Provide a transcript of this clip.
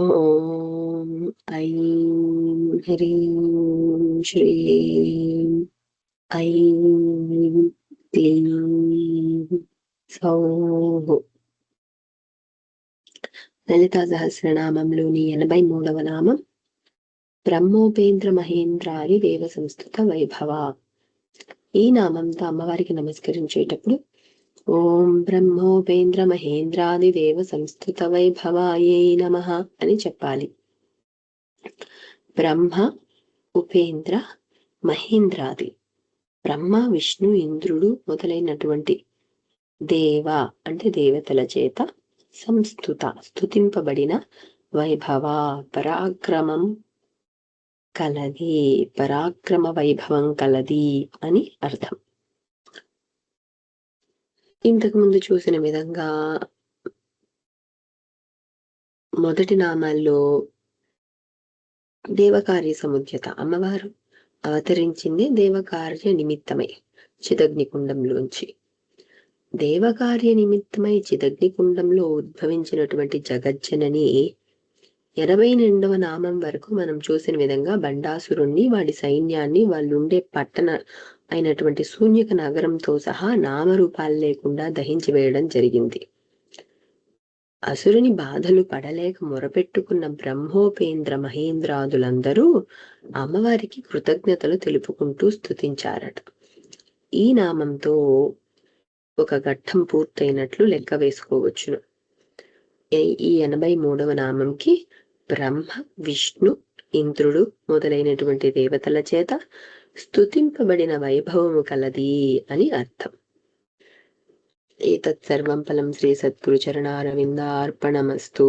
ॐ ऐं ह्रीं श्रीं ऐं क्लीं సౌః లలితా సహస్రనామంలోని ఎనభై మూడవ నామం బ్రహ్మోపేంద్ర మహేంద్రాది దేవ సంస్థుత వైభవ ఈ నామంతో అమ్మవారికి నమస్కరించేటప్పుడు ఓం బ్రహ్మోపేంద్ర మహేంద్రాది దేవ సంస్థుత వైభవాయే నమ అని చెప్పాలి. బ్రహ్మ ఉపేంద్ర మహేంద్రాది. బ్రహ్మ విష్ణు ఇంద్రుడు మొదలైనటువంటి దేవ అంటే దేవతల చేత సంస్థుత స్థుతింపబడిన వైభవ పరాక్రమం కలది పరాక్రమ వైభవం కలది అని అర్థం. ఇంతకుముందు చూసిన విధంగా మొదటి నామాల్లో దేవకార్య సముద్యత అమ్మవారు అవతరించింది దేవకార్య నిమిత్తమై చిదగ్నికుండంలోంచి. దేవకార్య నిమిత్తమై చిదగ్నికుండంలో ఉద్భవించినటువంటి జగజ్జనని ఎనభై రెండవ నామం వరకు మనం చూసిన విధంగా బండాసురుణ్ణి వాడి సైన్యాన్ని వాళ్ళుండే పట్టణ అయినటువంటి శూన్యక నగరంతో సహా నామరూపాలు లేకుండా దహించి వేయడం జరిగింది. అసురుని బాధలు పడలేక మొరపెట్టుకున్న బ్రహ్మోపేంద్ర మహేంద్రాదులందరూ అమ్మవారికి కృతజ్ఞతలు తెలుపుకుంటూ స్థుతించారట ఈ నామంతో ఒక ఘట్టం పూర్తయినట్లు లెక్క వేసుకోవచ్చును. ఈ ఎనభై మూడవ నామంకి బ్రహ్మ విష్ణు ఇంద్రుడు మొదలైనటువంటి దేవతల చేత స్తుతింపబడిన వైభవము కలది అని అర్థం. ఏతత్ సర్వం ఫలం శ్రీ సద్గురు చరణారవిందార్పణమస్తు.